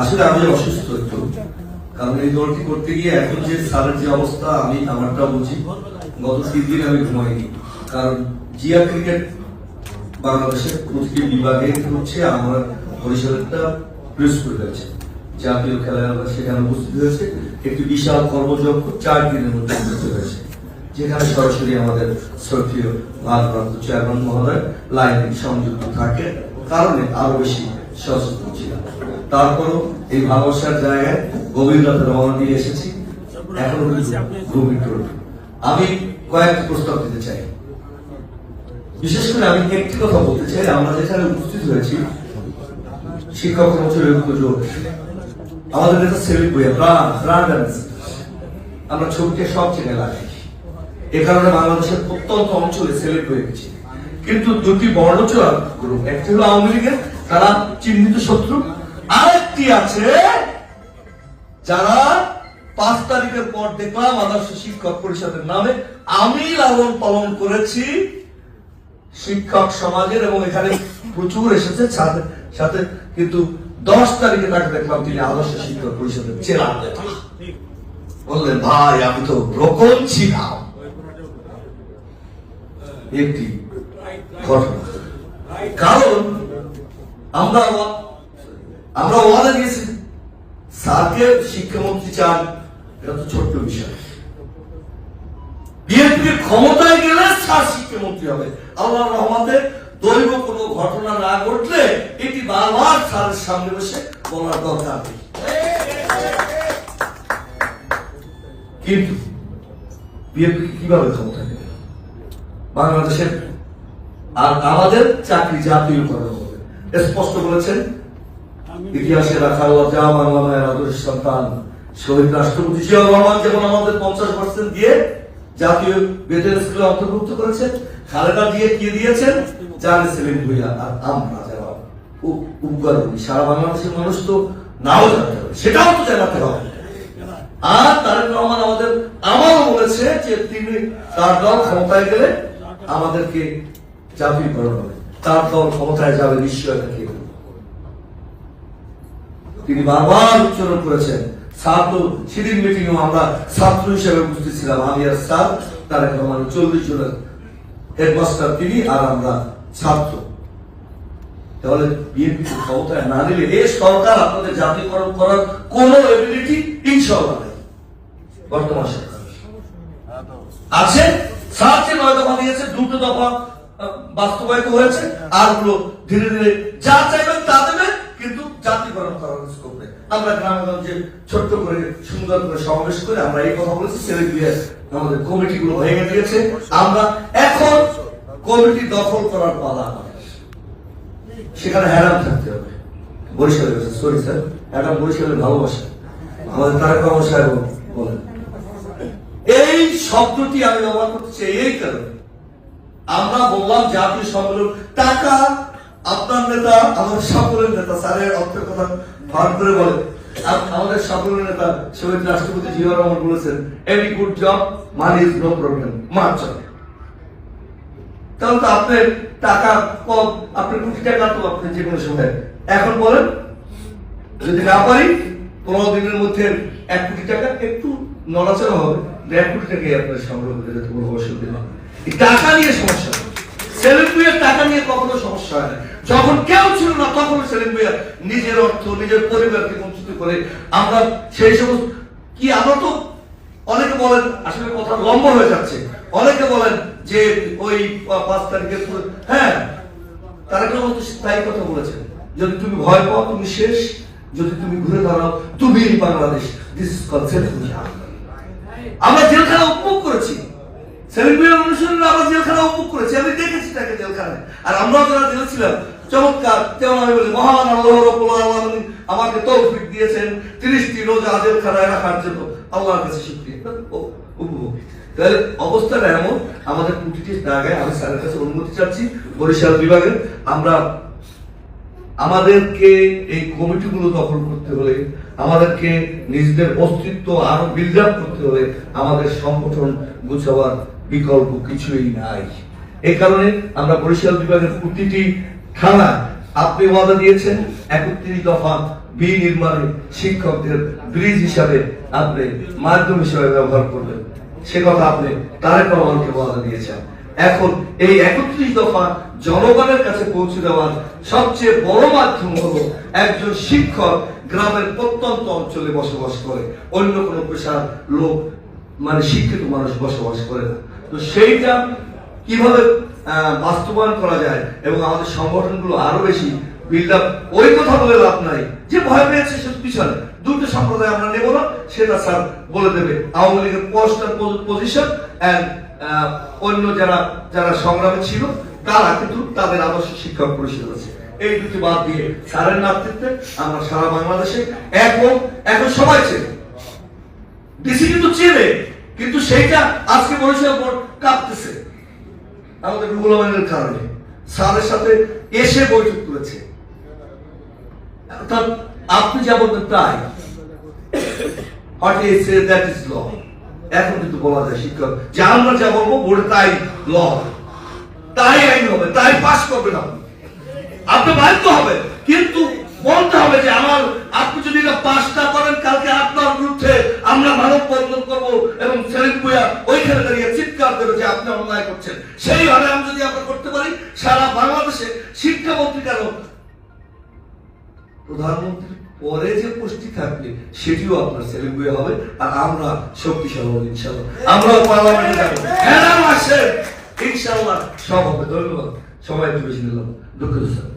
আসলে আমি অসুস্থ কারণ করতে গিয়ে এখন যে স্যারের যে অবস্থা, আমি আমারটা বলছি গত তিন দিন আমি ঘুমাইনি, কারণ জিয়া ক্রিকেট বাংলাদেশের প্রতিটি বিভাগে হচ্ছে আমার বরিশালেরটা প্রেস করে গেছে জাতীয় আমরা সেখানে উপস্থিত হয়েছে। একটি বিশাল কর্মযজ্ঞ চার দিনের মধ্যে উপস্থিত হয়েছে। যেখানে সরাসরি আমাদের শ্রদ্ধীয় ভারপ্রাপ্ত চেয়ারম্যান মহোদয় লাইনে সংযুক্ত থাকে কারণে আরও বেশি সচেতন ছিলাম। তারপরও এই ভালোবাসার জায়গায় গভীর রাতে রওনা দিয়ে এসেছি। এখনও কিন্তু গভীর আমি কয়েকটি প্রস্তাব দিতে চাই। বিশেষ করে আমি একটি কথা বলতে চাই আমরা যেখানে উপস্থিত হয়েছি। শিক্ষক কর্মচারী ঐক্য আমাদের নেতা সেলিম বইয়া আমরা ছবিকে সব জায়গায় লাগাই এ কারণে বাংলাদেশের প্রত্যন্ত অঞ্চলে সেলিব্রেট হয়ে গেছে। কিন্তু দুটি বর্ণচোরা গ্রুপ একটি হলো আওয়ামী লীগের, তারা চিহ্নিত শত্রু। আরেকটি আছে, যারা পাঁচ তারিখের পর দেখলাম আদর্শ শিক্ষক পরিষদের নামে আমি লালন পালন করেছি। শিক্ষক সমাজের, এবং এখানে প্রচুর এসেছে সাথে কিন্তু দশ তারিখে তাকে দেখলাম তিনি আদর্শ শিক্ষক পরিষদের চেলা বললেন, ভাই, আমি তো রকম ছিলাম। একটি ঘটনা। কারণ আমরা আমরা ওয়াদা দিয়েছি, স্যারকে শিক্ষামন্ত্রী চান, এটা তো ছোট্ট বিষয়। বিএনপি ক্ষমতায় গেলে স্যার শিক্ষামন্ত্রী হবে। আল্লাহ রহমাতে দৈব কোনো ঘটনা না ঘটলে এটি বারবার স্যারের সামনে বসে বলার দরকার নেই। কিন্তু বিএনপি কীভাবে ক্ষমতায় গেল বাংলাদেশের আর আমাদের চাকরি জাতীয়করণ হবে স্পষ্ট বলেছেন, ইতিহাসে রাখা যা বাংলা মায়ের আদর্শ সন্তান, শহীদ রাষ্ট্রপতি জিয়াউর রহমান যেমন আমাদের পঞ্চাশ পার্সেন্ট দিয়ে জাতীয় বেতন স্কুলে অন্তর্ভুক্ত করেছেন, খালেদা দিয়ে কি দিয়েছেন? জানে সেলিম ভুইয়া, আর আমরা যারা উপকার করি সারা বাংলাদেশের মানুষ তো নাও জানতে হবে, সেটাও তো জানাতে হবে। আর তারেক রহমান আমাদের আমারও বলেছে যে তিনি তার দল ক্ষমতায় গেলে আমাদেরকে জাতীয়করণ হবে। তার দল ক্ষমতায় যাবে? তিনি বারবার উচ্চারণ করেছেন ছাত্র সেদিন মিটিং আমরা ছাত্র হিসেবে আমি আর স্যার চল্লিশ জনের হেডমাস্টার তিনি আর আমরা ছাত্র। তাহলে না দিলে সরকার আপনাদের জাতীয়করণ করার কোন এবিলিটি ইনশাল্লাহ বর্তমান সরকার। আছে নয় দফা দিয়েছে, দুটো দফা বাস্তবায়িত হয়েছে, আর ধীরে ধীরে যা চাইবেন তা জাতীয়করণ করার স্কোপ নেই। আমরা গ্রামগঞ্জে ছোট্ট করে সুন্দর করে সমাবেশ করে আমরা এই কথা বলেছি ছেলে দিয়ে আমাদের কমিটি গুলো ভেঙে দিয়েছে আমরা এখন কমিটি দখল করার পালা সেখানে হ্যারাম থাকতে হবে। সরি স্যার হ্যারাম বরিশালের ভালোবাসা। আমাদের এই শব্দটি আমি ব্যবহার করতে চাই এই কারণে। আমরা বললাম জাতীয় সম্মেলন টাকা আপনার নেতা, আমাদের সকলের নেতা, স্যারের অর্থের কথা ভার করে বলে। আমাদের সকলের নেতা শহীদ রাষ্ট্রপতি জিয়াউর রহমান বলেছেন any good job money is no problem মার চলে তাহলে তো আপনার টাকা কম আপনার কোটি টাকা তো আপনি যে কোনো সময়। এখন বলেন, যদি না পারি, পনেরো দিনের মধ্যে এক কোটি টাকা একটু নড়াচড়া হবে, দেড় কোটি টাকাই আপনার সংগ্রহ করে যেতে কোনো অসুবিধা টাকা নিয়ে সমস্যা নেই। সেলিম টাকা নিয়ে কখনো সমস্যা হয় যখন কেউ ছিল না, তখন নিজের অর্থ, নিজের পরিবারকে বঞ্চিত করে আমরা সেই সমস্ত কি আমরা তো অনেকে বলেন, আসলে কথা হয়ে যাচ্ছে। অনেকে বলেন যে ওই পাঁচ তারিখে পুরো- হ্যাঁ তারা কেউ তাই কথা বলেছেন। যদি তুমি ভয় পাও, তুমি শেষ। যদি তুমি ঘুরে দাঁড়াও, তুমি বাংলাদেশ দিস কনসেপ্ট আমরা জেলখানা উপভোগ করেছি আমরা জেলখানা উপভোগ আমি দেখেছি তাকে জেলখানায়। আর যারা ছিলাম, চমৎকার আমি বলি, মহান আল্লাহ রব্বুল আলামিন আমাকে তৌফিক দিয়েছেন 30টি রোজা জেলখানায় রাখার জন্য। আল্লাহর কাছে শুকরিয়া। উপভোগ। তাহলে অবস্থাটা এমন, আমাদের প্রতিটি জায়গায় আমি স্যারের কাছে অনুমতি চাচ্ছি, বরিশাল বিভাগে আমরা আমাদেরকে এই কমিটিগুলো দখল করতে হলে, আমাদেরকে নিজেদের অস্তিত্ব আরও বিল্ড আপ করতে হলে আমাদের সংগঠন গুছাবার বিকল্প কিছুই নাই। এই কারণে আমরা বরিশাল বিভাগের প্রতিটি থানা আপনি ওয়াদা দিয়েছেন, একত্রিশ দফা বি নির্মাণে শিক্ষকদের ব্রিজ হিসাবে আপনি মাধ্যম হিসাবে ব্যবহার করবেন সে কথা আপনি তারেক রহমানকে ওয়াদা দিয়েছেন। এখন এই একত্রিশ দফা জনগণের কাছে পৌঁছে দেওয়ার সবচেয়ে বড় মাধ্যম হলো একজন শিক্ষক গ্রামের প্রত্যন্ত অঞ্চলে বসবাস করে। অন্য কোনো পেশার লোক মানে শিক্ষিত মানুষ বসবাস করে না। তো সেইটা কীভাবে বাস্তবায়ন করা যায় এবং আমাদের সংগঠনগুলো আরও বেশি বিল্ড আপ ওই কথা বলে লাভ নাই। যে ভয় পেয়েছে সে পিছনে। দুটো সম্প্রদায় আমরা নেব না, সেটা স্যার বলে দেবে। আওয়ামী লীগের পোস্ট পজিশন অ্যান্ড অন্য যারা যারা সংগ্রামে ছিল, তারা কিন্তু তাদের আদর্শ শিক্ষক পরিষদ আছে। এই দুটি বাদ দিয়ে স্যারের নেতৃত্বে আমরা সারা বাংলাদেশে এখন এখন সবাই চেনে। ডিসি কিন্তু চেনে। কিন্তু সেইটা আজকে বরিশাল বোর্ড কাঁপতেছে। আমাদের রুহুল কারণে। স্যারের সাথে এসে বৈঠক করেছে। অর্থাৎ আপনি যা বলবেন তাই। দ্যাট ইজ ল এখন কিন্তু বলা যায় শিক্ষক, যে আমরা যা বলব বোর্ডে তাই ল তাই আইন হবে, তাই পাস করবেন আপনি। আপনি বাধ্য হবে কিন্তু বলতে হবে যে আমার, আপনি যদি এটা পাস না করছেন সেইভাবে আমি যদি আমরা করতে পারি সারা বাংলাদেশে শিক্ষা পত্রিকার প্রধানমন্ত্রীর পরে যে পুষ্টি থাকবে সেটিও আপনার ছেলে ভুয়া হবে আর আমরা শক্তিশালী হব ইনশাল্লাহ আমরাও পার্লামেন্টে যাব হ্যাঁ আসেন ইনশাল্লাহ সব হবে ধন্যবাদ সবাই একটু বেশি নিলাম দুঃখিত স্যার